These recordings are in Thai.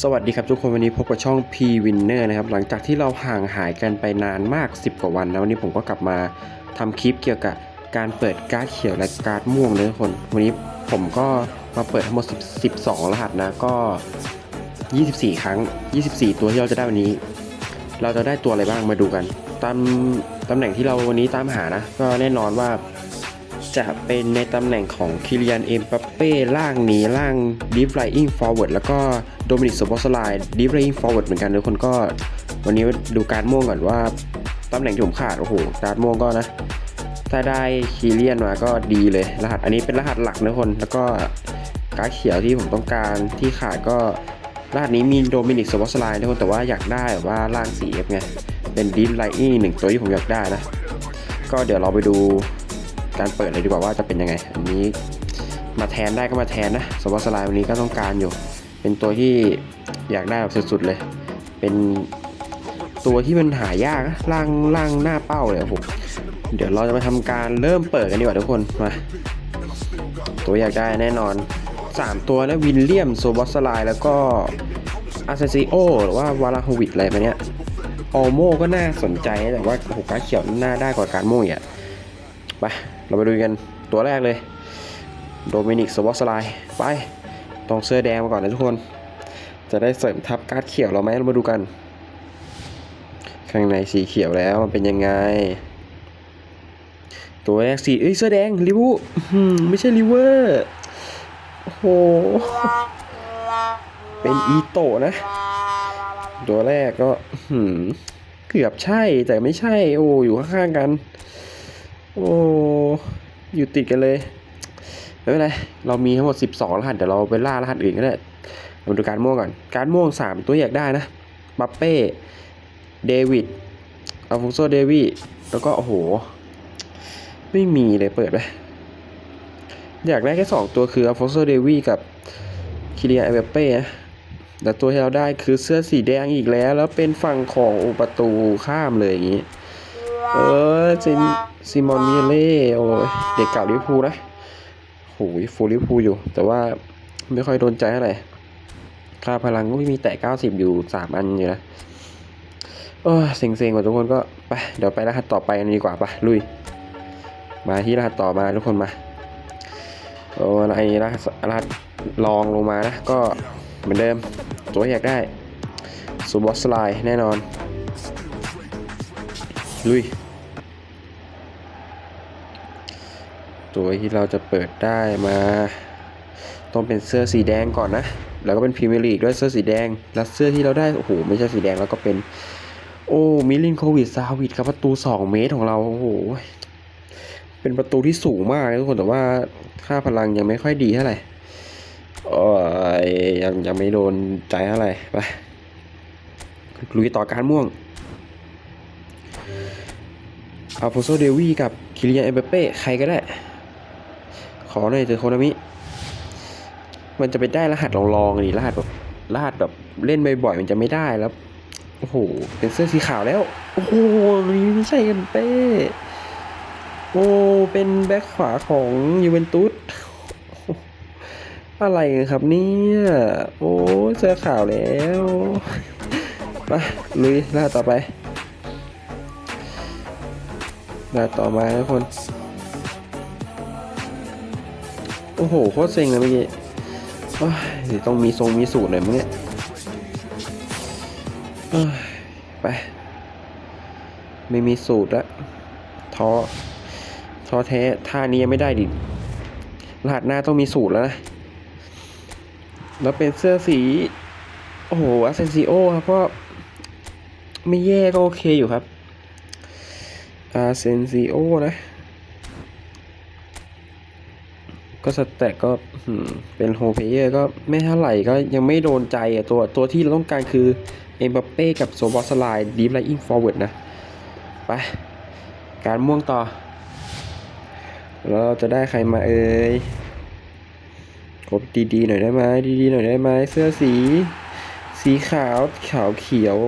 สวัสดีครับทุกคนวันนี้พบกับช่อง P Winner นะครับหลังจากที่เราห่างหายกันไปนานมาก 10 กว่าวันนะวันนี้ผมก็กลับมาทำคลิปเกี่ยวกับการเปิดการ์ดเขียวและการ์ดม่วงเลยทุกคน วันนี้ผมก็มาเปิดทั้งหมด 12 รหัสนะก็ 24 ครั้ง 24 ตัวที่เราจะได้วันนี้ เราจะได้ตัวอะไรบ้างมาดูกัน ตามตำแหน่งที่เราวันนี้ตามหานะก็แน่นอนว่าจะเป็นในตำแหน่งของคิริยันเอ็มบัปเป้ล่างนี้ล่างดีฟไลอิงฟอร์เวิร์ดแล้วก็โดมินิกโซบอสไลน์ดีฟไลอิงฟอร์เวิร์ดเหมือนกันทุกคนก็วันนี้ดูการม่วงก่อนว่าตำแหน่งที่ผมขาด โอ้โห การม่วงก็นะ ถ้าได้คิริยันมาก็ดีเลย รหัสอันนี้เป็นรหัสหลักนะคน แล้วก็การเขียวที่ผมต้องการที่ขาดก็รหัสนี้มีโดมินิกโซบอสไลทุกคนแต่ว่าอยากได้ว่าล่างสีเอฟไงเป็นดีฟไลอิงหนึ่งตัวที่ผมอยากได้นะ ก็เดี๋ยวเราไปดูการเปิดเลยดีกว่าว่าจะเป็นยังไง อันนี้มาแทนได้ก็มาแทนนะสวอสไลด์วันนี้ก็ต้องการอยู่ เป็นตัวที่อยากได้แบบสุดๆเลย เป็นตัวที่มันหายากล่างล่างหน้าเป้าเลยครับผมเดี๋ยวเราจะมาทำการเริ่มเปิดกันดีกว่าทุกคนมาตัวอยากได้แน่นอน 3 ตัวนะวินเลียมโซบอสไลแล้วก็อาเซซิโอหรือว่าวาลาโฮวิดอะไรมาเนี้ยออโมก็น่าสนใจแต่ว่าโหการเขียวน่าได้กว่าการโม่อีกอะไปเราไปดูกันตัวแรกเลย โดมินิกสวอสไลไป ตรงเสื้อแดงมาก่อนนะทุกคน จะได้เสริมทับการ์ดเขียวเราไหมเรามาดูกัน ข้างในสีเขียวแล้วมันเป็นยังไง ตัวแรกสีเอ้ยเสื้อแดงลิเวอร์พูไม่ใช่ลิเวอร์โอ้โหเป็นอีโตะนะ ตัวแรกก็เกือบใช่แต่ไม่ใช่ โอ้อยู่ข้างๆกัน โอ้อยู่ติดกันเลย ไม่เป็นไรเรามีทั้งหมด 12 รหัสเดี๋ยวเราไปล่ารหัสอื่นก็ได้เรามาดูการม่วงก่อน การม่วง 3 ตัวอยากได้นะบัปเป้เดวิดอัลฟงโซเดวีแล้วก็โอ้โห ไม่มีเลยเปิดไปอยากได้แค่ 2 ตัวคืออัลฟงโซเดวีกับคิริยาเอเบเป้นะแต่ตัวที่เราได้คือเสื้อสีแดงอีกแล้ว แล้วเป็นฝั่งของอุประตูข้ามเลยอย่างนี้ เออซิมซิมอนมิเล่โอ้ยเด็กเก่าลิเวอร์พูลนะ โหยฟูลลิเวอร์พูอยู่ แต่ว่าไม่ค่อยโดนใจเท่าไหร่ค่าพลังก็ไม่มีแต่ 90 อยู่ 3 อันอยู่นะโอ้ยเซ็งๆกว่าทุกคนก็ไปเดี๋ยวไปรหัสต่อไปกันดีกว่าปะลุย มาที่รหัสต่อมาทุกคนมาโอ้ไอ้รหัสรหัสลองลงมานะก็เหมือนเดิมตัวอยากได้ซูบอสไลแน่นอน ลุย ตัวที่เราจะเปิดได้มา ต้องเป็นเสื้อสีแดงก่อนนะ แล้วก็เป็นพรีเมียร์ลีกด้วยเสื้อสีแดง แล้วเสื้อที่เราได้ โอ้โห ไม่ใช่สีแดงแล้วก็เป็น โอ้ มิลินโควิดซาวิดครับประตู 2 เมตรของเรา โอ้โห เป็นประตูที่สูงมากทุกคน แต่ว่าค่าพลังยังไม่ค่อยดีเท่าไหร่โอ้ยยังยังไม่โดนใจเท่าไหร่ ไปลุยต่อการม่วงอัลโฟโซเดวีกับคิริยาเอเบเป้ ใครก็ได้ ขอหน่อยเถอะโคนามิ มันจะไปได้รหัสลองๆนี่รหัสแบบรหัสแบบเล่นบ่อยๆมันจะไม่ได้แล้ว โอ้โห เป็นเสื้อสีขาวแล้ว โอ้โหนี่ไม่ใช่เอ็มเป้โอ้เป็นแบ็คขวาของยูเวนตุสอะไรครับเนี่ยโอ้เสื้อขาวแล้วไปลุยรหัสต่อไปได้ต่อมาทุกคน อ้โหโคตรเซ็งเลยเมื่อกี้ต้องมีทรงมีสูตรหน่อยมั้งเนี่ยเอ้ยไป ไม่มีสูตรละท้อท้อแท้ท่านี้ยังไม่ได้ดิรหัสหน้าต้องมีสูตรแล้วนะ แล้วเป็นเสื้อสี โอ้โหอาเซนซิโอครับก็ไม่แย่ก็โอเคอยู่ครับอาเซนซิโอนะ ก็สแต็กก็เป็นโฮเพเยอร์ก็ไม่เท่าไหร่ก็ยังไม่โดนใจอะตัวตัวที่เราต้องการคือเอ็มบัปเป้กับโซบอสไลด์ดีฟไลอิงฟอร์เวิร์ดนะ ไป การม่วงต่อแล้วเราจะได้ใครมาเอ่ยครบดีๆหน่อยได้ไหมดีๆหน่อยได้ไหมเสื้อสี สีขาวขาวเขียว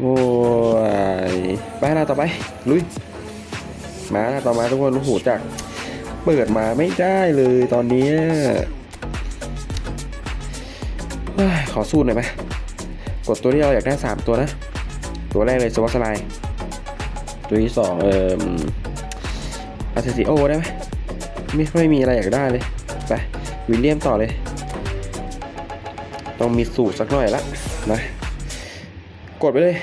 โอ้ยไปหน้าต่อไป ลุย มาต่อมาทุกคนโอ้โหจากเปิดมาไม่ได้เลยตอนนี้ขอสู้หน่อยไหมกดตัวที่เราอยากได้สามตัวนะ ตัวแรกเลยสวัสไลตัวที่สองเอ่ออาเซซิโอได้ไหมไม่ค่มีอะไรอยากได้เลย ไป วิลเลียมต่อเลย ต้องมีสูตรสักหน่อยละนะกดไปเลย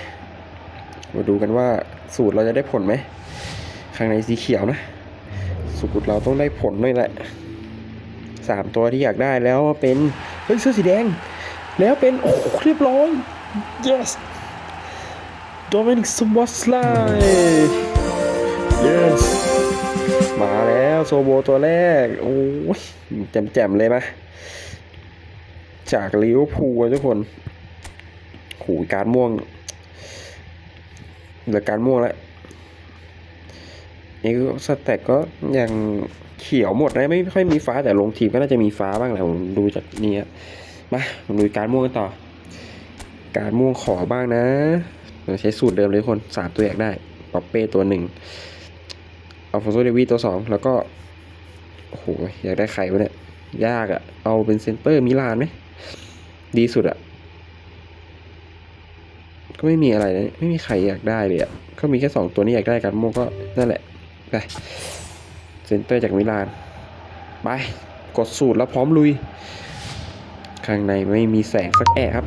มาดูกันว่าสูตรเราจะได้ผลไหม ข้างในสีเขียวนะสูตรเราต้องได้ผลหน่อยแหละสามตัวที่อยากได้แล้วเป็นเฮ้ยเสื้อสีแดง แล้วเป็น โอ้เรียบร้อย yes Dominic s w a s l y yes มาแล้วโซโบตัวแรก โอ้ยแจ่มๆเลยมะจากลิเวอร์พูลทุกคนหูยการม่วงเหลือการม่วงแล้ว นี่ก็สแต็กก็ยังเขียวหมดนะไม่ค่อยมีฟ้าแต่ลงทีมก็น่าจะมีฟ้าบ้างแหละผมดูจากนี้มามาดูการม่วงกันต่อ การม่วงขอบ้างนะเราใช้สูตรเดิมเลยคนสามตัวอยากได้ป๊อปเป้ตัวหนึ่งอัลฟอนโซเดวีตัวสองแล้วก็โอ้โหอยากได้ใครวะเนี่ยยากอะเอาเป็นเซนเตอร์มิลานไหมดีสุดอะก็ไม่มีอะไรนะไม่มีใครอยากได้เลยอะก็มีแค่สองตัวนี้อยากได้กันโมก็นั่นแหละ ไปเซนเตอร์จากมิลาน ไป กดสูตรแล้วพร้อมลุย ข้างในไม่มีแสงสักแอะครับ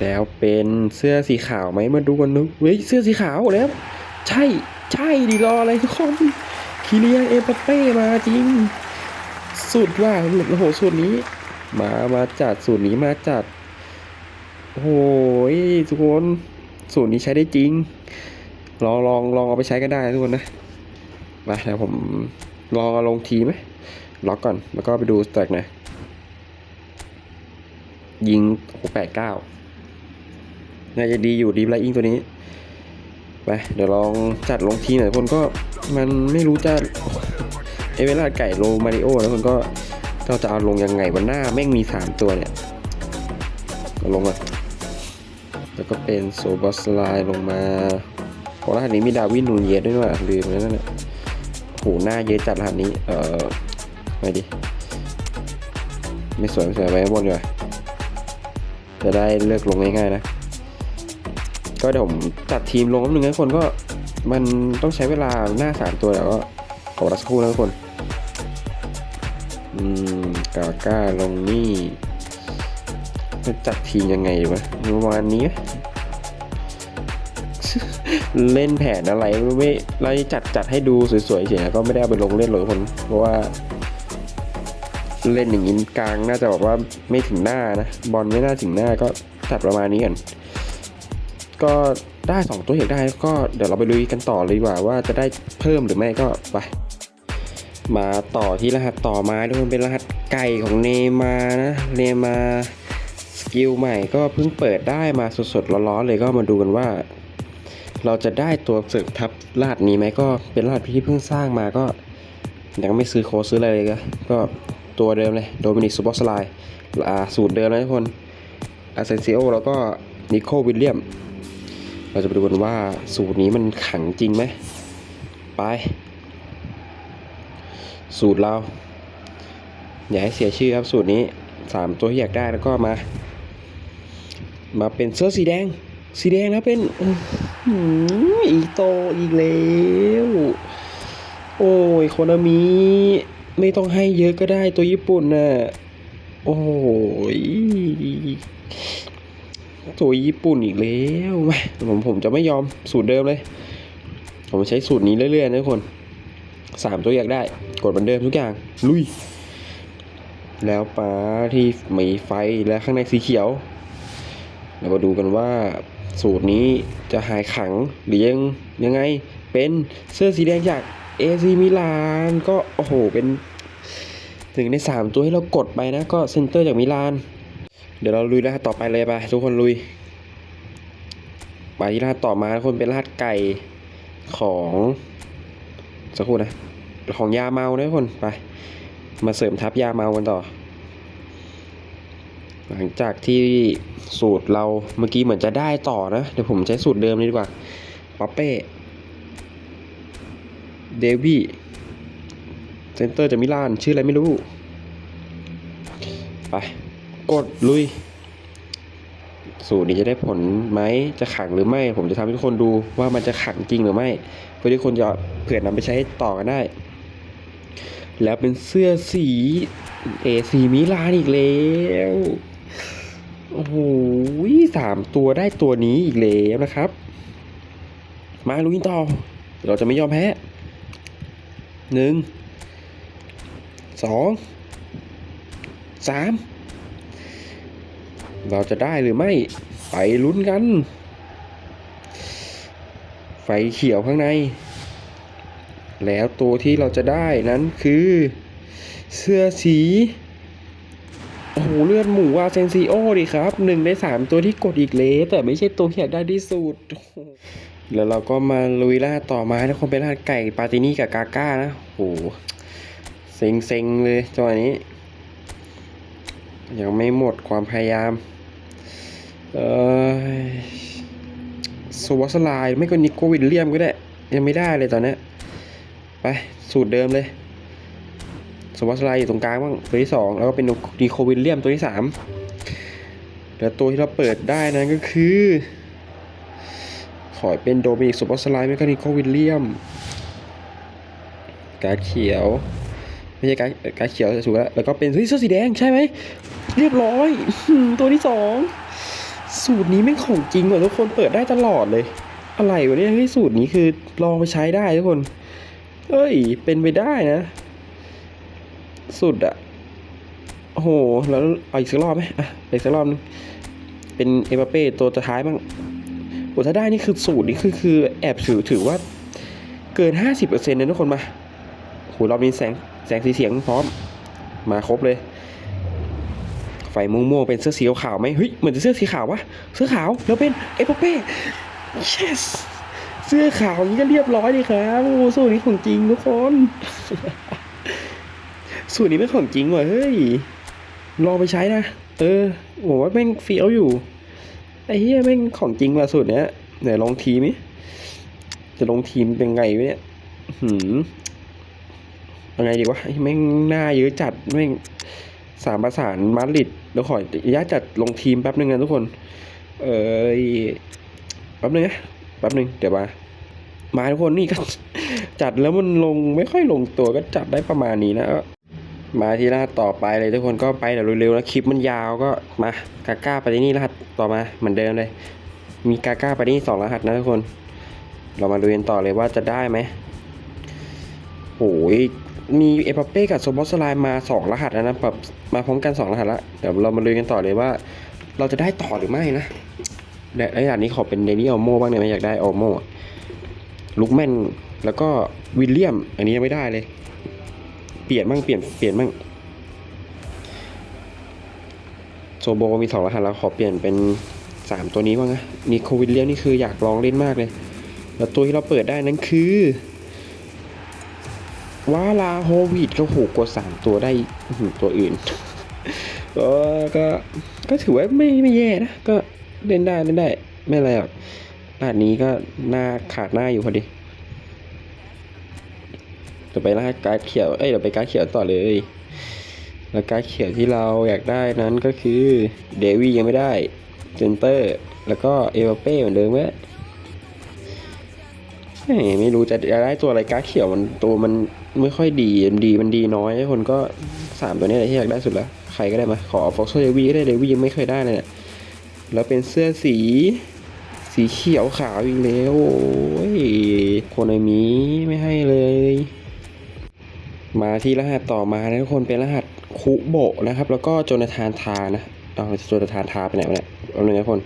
แล้วเป็นเสื้อสีขาวไหมมาดูกันนึกเฮ้ยเสื้อสีขาวแล้ว ใช่ใช่ดิรออะไรทุกคนคิเลียนเอปเป้มาจริงสูตรว่าโอ้โหสูตรนี้ มามาจัดสูตรนี้มาจัดโอ้โหทุกคนสูตรนี้ใช้ได้จริงลองลองลองเอาไปใช้ก็ได้ทุกคนนะ มาแล้วผมลองลงทีไหมล็อกก่อน แล้วก็ไปดูสแต็กหน่อยยิงโอ้แปดเก้าน่าจะดีอยู่ดีไลอิงตัวนี้ ไป เดี๋ยวลองจัดลงทีหน่อยคนก็มันไม่รู้จะเอเวลาไก่โลมาริโอแล้วมันก็เราจะเอาลงยังไงวันหน้าแม่งมีสามตัวเนี่ยก็ลงมาแล้วก็เป็นโซบัสไลลงมาโอ้รหัสนี้มีดาวินนูนเยสด้วยว่ะลืมแล้วนั่นแหละ หหน้าเยอะจัดรหัสนี้ เออไม่ดิ ไม่สวยไม่สวยไว้บนดีกว่าจะได้เลือกลงง่ายๆนะ ก็เดี๋ยวผมจัดทีมลงแป๊บนึงนะทุกคนก็มันต้องใช้เวลาหน้าสามตัวแล้วก็ขอรักสักครู่นะทุกคน อืมกาก้าลงนี่จะจัดทีมยังไงวะประมาณนี้ เล่นแผนอะไรไม่เราจัดจัดให้ดูสวยๆเฉยๆก็ไม่ได้เอาไปลงเล่นหรอกคนเพราะว่า เล่นอย่างนี้กลางน่าจะบอกว่าไม่ถึงหน้านะบอลไม่น่าถึงหน้าก็จัดประมาณนี้กันก็ได้สองตัวอยากได้ก็เดี๋ยวเราไปลุยกันต่อเลยดีกว่าว่าจะได้เพิ่มหรือไม่ก็ไปมาต่อที่รหัสต่อมาด้วยมันเป็นรหัสไก่ของเนมานะเนมาสกิลใหม่ก็เพิ่งเปิดได้มาสดๆร้อนๆเลยก็มาดูกันว่า เราจะได้ตัวเสริมทับรหัสนี้ไหมก็เป็นรหัสที่เพิ่งสร้างมาก็ยังไม่ซื้อโคซื้ออะไรเลยก็ก็ตัวเดิมเลยโดมินิกซูบอสไล่สูตรเดิมนะทุกคนอาเซนซิโอแล้วก็นิโควิลเลียม เราจะไปดูกันว่าสูตรนี้มันขังจริงไหม ไป สูตรเรา อย่าให้เสียชื่อครับสูตรนี้สามตัวที่อยากได้แล้วก็มา มาเป็นเสื้อสีแดง สีแดงแล้วเป็นอีโตอีกแล้ว โอ้ยโคนามิไม่ต้องให้เยอะก็ได้ตัวญี่ปุ่นน่ะ โอ้ยตัวญี่ปุ่นอีกแล้วแหมผมผมจะไม่ยอมสูตรเดิมเลย ผมใช้สูตรนี้เรื่อยๆนะทุกคนสามตัวอยากได้ กดเหมือนเดิมทุกอย่าง ลุย แล้วปลาที่มีไฟและข้างในสีเขียว เรามาดูกันว่า สูตรนี้จะหายขังหรือยังยังไง เป็นเสื้อสีแดงจากเอซีมิลานก็โอ้โหเป็นถึงในสามตัวที่เรากดไปนะ ก็เซนเตอร์จากมิลาน เดี๋ยวเราลุยรหัสต่อไปเลยไปทุกคนลุยมาที่รหัสต่อมาทุกคนเป็นรหัสไก่ของสักครู่นะ ของยาเมานะทุกคนไป มาเสริมทับยาเมากันต่อ หลังจากที่สูตรเราเมื่อกี้เหมือนจะได้ต่อนะ เดี๋ยวผมใช้สูตรเดิมเลยดีกว่าป๊อปเป้เดวี่เซนเตอร์จากมิลาน ชื่ออะไรไม่รู้ ไป กดลุย สูตรนี้จะได้ผลไหมจะขังหรือไม่ ผมจะทำให้ทุกคนดูว่ามันจะขังจริงหรือไม่ เพื่อที่คนจะเผื่อนำไปใช้ต่อกันได้ แล้วเป็นเสื้อสีเอสีมิลานอีกแล้ว โอ้โหสามตัวได้ตัวนี้อีกแล้วนะครับ มาลุยต่อ เราจะไม่ยอมแพ้หนึ่งสองสามเราจะได้หรือไม่ ไปลุ้นกัน ไฟเขียวข้างใน แล้วตัวที่เราจะได้นั้นคือ เสื้อสี โอ้โหเลือดหมูวาเซนซิโอดิครับหนึ่งในสามตัวที่กดอีกเลสแต่ไม่ใช่ตัวที่อยากได้ที่สุดแล้วเราก็มาลุยล่าต่อมาทุกคนเป็นล่าไก่ปาตินี่กับกาก้านะโอ้โหเซ็งเซ็งๆเลยจังหวะนี้ ยังไม่หมดความพยายาม เออสวัสลายไม่ก็นิโควินเลียมก็ได้ ยังไม่ได้เลยตอนนี้ ไป สูตรเดิมเลย สวัสลอยู่ตรงกลางบ้างตัวที่สองแล้วก็เป็นนิโควินเลียมตัวที่สามแล้วตัวที่เราเปิดได้นั้นก็คือ ขอเป็นโดมินิกสวัสลไม่ก็นิโควินเลียมกาเขียวไม่ใช่การการเขียวถูกแล้วแล้วก็เป็นเฮ้ยเสื้อสีแดงใช่ไหมเรียบร้อยตัวที่สองสูตรนี้แม่งของจริงว่ะทุกคนเปิดได้ตลอดเลย อะไรวะเนี่ยเฮ้ยสูตรนี้คือลองไปใช้ได้ทุกคนเอ้ยเป็นไปได้นะ สุดอะโอ้โห แล้วเอาอีกสักรอบไหมอะอีกสักรอบนึงเป็นเอเปเป้ตัวสุดท้ายบ้างโอ้ถ้าได้นี่คือสูตรนี้คือคือแอบถือถือว่าเกินห้าสิบเปอร์เซ็นต์นะทุกคนมาโหรอบนี้แสงแสงสีเสียงพร้อม มาครบเลย ไฟม่วงๆเป็นเสื้อสีขาวไหมเฮ้ยเหมือนจะเสื้อสีขาววะเสื้อขาวแล้วเป็นเอปเป้ yes เสื้อขาวนี้ก็เรียบร้อยดีครับโอ้สูตรนี้ของจริงทุกคน สูตรนี้เป็นของจริงว่ะเฮ้ย ลองไปใช้นะ เออผมว่าแม่งเฟี้ยวอยู่ไอ้เหี้ยแม่งของจริงว่ะสูตรเนี้ยไหนลองทีมิจะลงทีมเป็นไงวะเนี่ยหืมยังไงดีวะแม่งหน้าเยอะจัดแม่งสามประสานมาริดเดี๋ยวขออนุญาตจัดลงทีมแป๊บนึงนะทุกคน เออแป๊บนึงนะแป๊บนึงเดี๋ยวมา มาทุกคนนี่ก็จัดแล้วมันลงไม่ค่อยลงตัวก็จัดได้ประมาณนี้นะ มาที่รหัสต่อไปเลยทุกคนก็ไปแต่เร็วๆแล้วคลิปมันยาวก็มากาก้าไปที่นี่รหัสต่อมาเหมือนเดิมเลย มีกาก้าไปที่นี่สองรหัสนะทุกคน เรามาดูกันต่อเลยว่าจะได้ไหมโอ้ยมีเอปเป้กับโซบอสไลน์มาสองรหัสแล้วนะแบบมาพร้อมกันสองรหัสละเดี๋ยวเรามาลุยกันต่อเลยว่า เราจะได้ต่อหรือไม่นะแต่ไอ้ด่านนี้ขอเป็นเดนี่ออโมบ้างเนี่ยไม่อยากได้ออโมลุกแมนแล้วก็วิลเลียม อันนี้ยังไม่ได้เลย เปลี่ยนบ้างเปลี่ยนเปลี่ยนบ้างโซโบมีสองรหัสแล้วขอเปลี่ยนเป็นสามตัวนี้บ้างนะนิโควิลเลี้ยมนี่คืออยากลองเล่นมากเลย แล้วตัวที่เราเปิดได้นั้นคือวาลาโฮวิดก็โหกว่าสามตัวได้ตัวอื่นก็ก็ก็ถือว่าไม่ไม่แย่นะ ก็เล่นได้เล่นได้ ไม่อะไรหรอกด่านนี้ก็หน้าขาดหน้าอยู่พอดี เดี๋ยวไปล่าการดเขียว เอ้ยเดี๋ยวไปการดเขียวต่อเลย แล้วการดเขียวที่เราอยากได้นั้นก็คือเดวี่ยังไม่ได้เจนเตอร์ แล้วก็เอเวเป้เหมือนเดิมแหละเอ้ยไม่รู้จะจะได้ตัวอะไรการดเขียวมันตัวมันไม่ค่อยดีมันดีมันดีน้อยคนก็สามตัวนี้แหละที่อยากได้สุดละใครก็ได้มาขอฟ็อกซ์เดวี่ก็ได้เดวี่ยังไม่เคยได้เลยเนี่ยแล้วเป็นเสื้อสีสีเขียวขาวอีกแล้ว โอ้ย คนไอมีไม่ให้เลย มาที่รหัสต่อมานะทุกคนเป็นรหัสคุโบะนะครับ แล้วก็โจนาธานทานะเอาโจนาธานทาไปไหนวะเนี่ยเอาเลยนะคน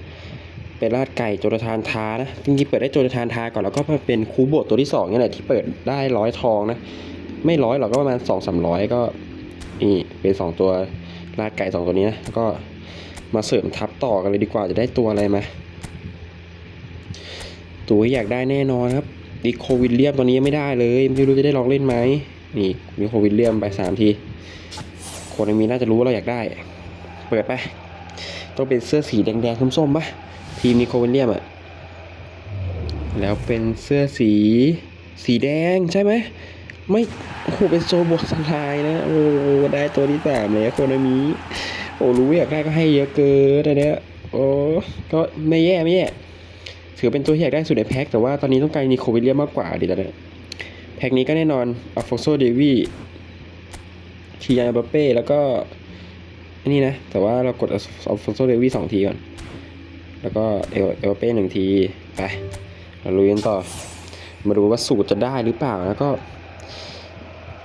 เป็นรหัสไก่โจนาธานทานะจริงๆเปิดได้โจนาธานทาก่อนแล้วก็มาเป็นคุโบะตัวที่สองนี่แหละที่เปิดได้ร้อยทองนะไม่ร้อยหรอกก็ประมาณสองสามร้อยก็นี่เป็นสองตัวรหัสไก่สองตัวนี้นะแล้วก็มาเสริมทับต่อกันเลยดีกว่าจะได้ตัวอะไรมาตัวที่อยากได้แน่นอนครับดิโควิลเลียมตัวนี้ยังไม่ได้เลยไม่รู้จะได้ลองเล่นไหม นี่ดิโควิลเลียมไปสามทีคนมีน่าจะรู้ว่าเราอยากได้ เปิดไป ต้องเป็นเสื้อสีแดงๆส้มๆปะทีมนิโควิลเลียมอะแล้วเป็นเสื้อสีสีแดงใช่ไหมไม่โอ้โหเป็นโซบวกสลายนะโอ้ได้ตัวที่สามเลยโคนามิโอ้รู้อยากได้ก็ให้เยอะเกินอันเนี้ยโอ้ก็ไม่แย่ไม่แย่ถือเป็นตัวที่อยากได้สุดในแพ็คแต่ว่าตอนนี้ต้องการนิโควิลเลียมมากกว่าดีแล้วเนี่ย พ็คนี้ก็แน่นอนอัลฟองโซเดวีคียานเบเป้แล้วก็อันนี้นะ แต่ว่าเรากดอัลฟองโซเดวีสองทีก่อน แล้วก็เอลเอลเป้หนึ่งที ไป เราลุยกันต่อ มาดูว่าสูตรจะได้หรือเปล่า แล้วก็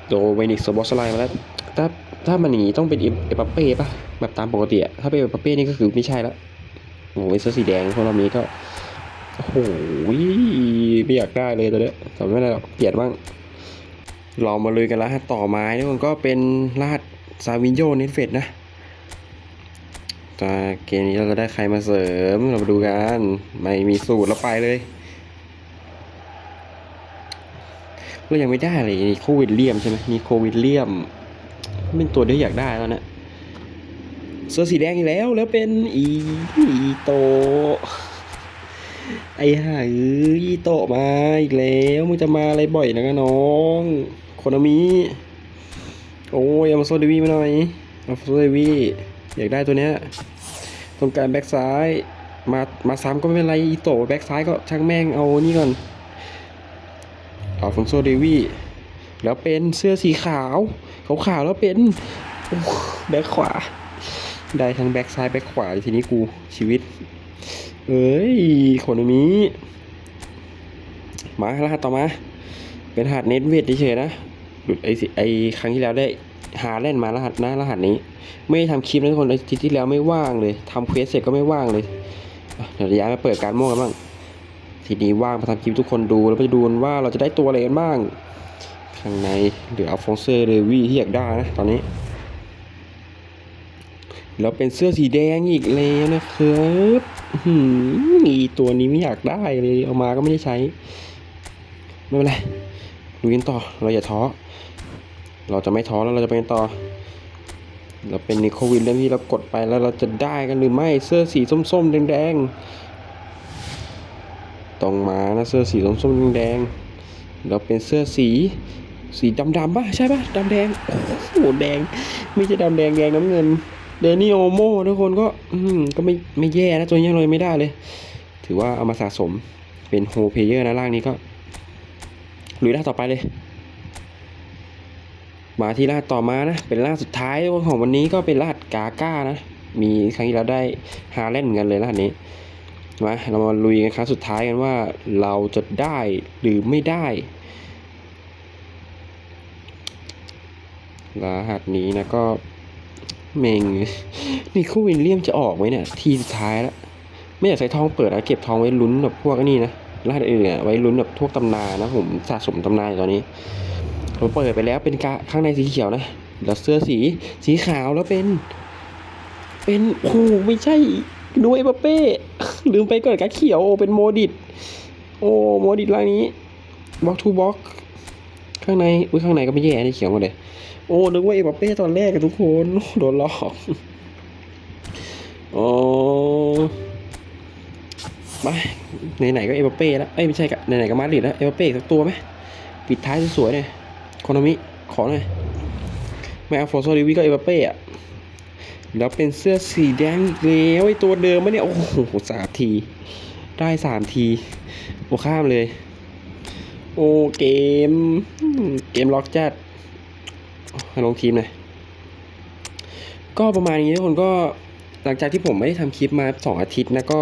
โดเวนิกสบอสไลมาแล้ว ถ้าถ้ามันอย่างนี้ต้องเป็นเอปาเป้ปะแบบตามปกติอะถ้าเป็นเอปาเป้นี่ก็คือไม่ใช่ละโอ้ยเสื้อสีแดงพวกเรานี้ก็ โอ้โหไม่อยากได้เลยตัวเนี้ยแต่ไม่เป็นไรหรอกเปลี่ยนบ้าง เรามาลุยกันแล้วฮะต่อมาเนี่ยมันก็เป็นรหัสซาวินโยเนตเฟดนะแตาเกมนี้เราจะได้ใครมาเสริม เรามาดูกัน ไม่มีสูตรแล้วไปเลยเรายังไม่ได้เลยนี่โควิดเลียมใช่ไหมมีโควิดเลียม เป็นตัวที่อยากได้แล้วนะเสื้อสีแดงอีกแล้วแล้วเป็นอีอีโต ไอ้ห่าเอ้ยโตมาอีกแล้วมึงจะมาอะไรบ่อยนะน้องโคนมิโอ้ยเอามาโซเดวีมาหน่อยเอาโซเดวีอยากได้ตัวเนี้ยต้องการแบ็กซ้ายมามาซ้ำก็ไม่เป็นไรอีโตแบ็กซ้ายก็ช่างแม่งเอานี่ก่อนเอาฟงโซเดวีแล้วเป็นเสื้อสีขาวขาวขาวแล้วเป็นแบ็กขวา ได้ทั้งแบ็กซ้ายแบ็กขวาทีนี้กูชีวิต เอ้ยคโนมิมารหัสต่อมา เป็นรหัสเน็ตเวทเฉยนะหลุดไอสิไอครั้งที่แล้วได้หาเล่นมารหัสนะรหัสนี้ ไม่ได้ทำคลิปนะทุกคนอาทิตย์ที่แล้วไม่ว่างเลยทำเควสเสร็จก็ไม่ว่างเลยเดี๋ยวย้ายมาเปิดการม่วงกันบ้างทีนี้ว่างมาทำคลิปทุกคนดูแล้วไปดูนว่าเราจะได้ตัวอะไรกันบ้าง ข้างในเหลืออัลฟองเซอร์เรวีที่อยากได้นะตอนนี้ แล้วเป็นเสื้อสีแดงอีกแล้วนะครับอื้อหืออีตัวนี้ไม่อยากได้เลย เอามาก็ไม่ได้ใช้ ไม่เป็นไรดูกันต่อ เราอย่าท้อ เราจะไม่ท้อแล้วเราจะไปกันต่อ เราเป็นนิโควินเล่มที่เรากดไปแล้วเราจะได้กันหรือไม่เสื้อสีส้มๆแดงๆต้องมานะเสื้อสีส้มๆแดงๆเราเป็นเสื้อสีสีดำๆป่ะใช่ป่ะดำแดงโอ้โหแดงไม่ใช่ดำแดงแดงน้ำเงิน เดนิโอโมทุกคนก็ อืก็ไม่ไม่แย่นะตัวนี้เลยไม่ได้เลย ถือว่าเอามาสะสมเป็นโฮเพเยอร์นะร่างนี้ก็ลุยล่าต่อไปเลย มาที่ล่าต่อมานะ เป็นล่าสุดท้ายของวันนี้ก็เป็นล่ากาก้านะ มีครั้งที่เราได้ฮาเล่นเหมือนกันเลยล่านี้มาเรามาลุยกันครั้งสุดท้ายกันว่าเราจะได้หรือไม่ได้รหัสนี้นะก็ เมงนี่คู่วินเลียมจะออกไหมเนี่ย ทีสุดท้ายแล้ว ไม่อยากใช้ทองเปิดนะเก็บทองไว้ลุ้นแบบพวกนี้นะรหัสอื่นอะไว้ลุ้นแบบพวกตำนานนะผมสะสมตำนานอยู่ตอนนี้ผมเปิดไปแล้วเป็นกะข้างในสีเขียวนะแล้วเสื้อสีสีขาวแล้วเป็น เป็นโอ้ไม่ใช่ดูไอ้ปาเป้ลืมไปก่อนกะเขียวโอเป็นโมดิตโอ้โมดิตลายนี้บล็อกทูบล็อกข้างในอุ้ยข้างในก็ไม่แย่ในเขียวหมดเลย โอ้นึกว่าเอ็มบัปเป้ตอนแรกกันทุกคนโดนหลอกอ๋อไปไหนๆก็เอ็มบัปเป้แล้วเอ้ยไม่ใช่กะไหนๆก็มาดริดแล้วเอ็มบัปเป้สักตัวไหมปิดท้ายสวยๆหน่อยโคโนมิขอหน่อยไม่เอาโฟโซดิวิก็เอ็มบัปเป้อะแล้วเป็นเสื้อสีแดงอีกแล้วไอตัวเดิมมะเนี่ยโอ้โหสามที ได้สามทีโอ้ข้ามเลย โอ้เกม เกมล็อกจัด ให้ลงทีมหน่อยก็ประมาณนี้ทุกคนก็หลังจากที่ผมไม่ได้ทำคลิปมาสองอาทิตย์นะก็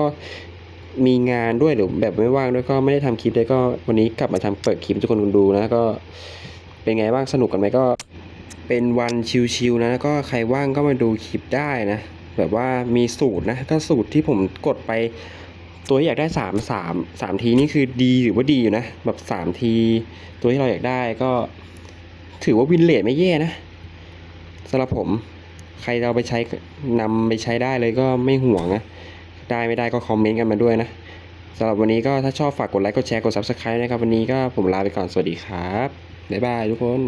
มีงานด้วยหรือแบบไม่ว่างด้วยก็ไม่ได้ทำคลิปเลยก็วันนี้กลับมาทำเปิดคลิปให้ทุกคนดูนะก็เป็นไงบ้างสนุกกันไหมก็ เป็นวันชิวๆนะก็ใครว่างก็มาดูคลิปได้นะแบบว่ามีสูตรนะก็สูตรที่ผมกดไป ตัวที่อยากได้สามสามสามทีนี่คือดีหรือว่าดีอยู่นะแบบสามที ตัวที่เราอยากได้ก็ ถือว่าวินเลทไม่แย่นะำหรับผม ใครเราไปใช้นำไปใช้ได้เลยก็ไม่ห่วงนะได้ไม่ได้ก็คอมเมนต์กันมาด้วยนะสำหรับวันนี้ก็ถ้าชอบฝากกดไลค์กดแชร์กด subscribe นะครับ วันนี้ก็ผมลาไปก่อนสวัสดีครับบ๊ายบายทุกคน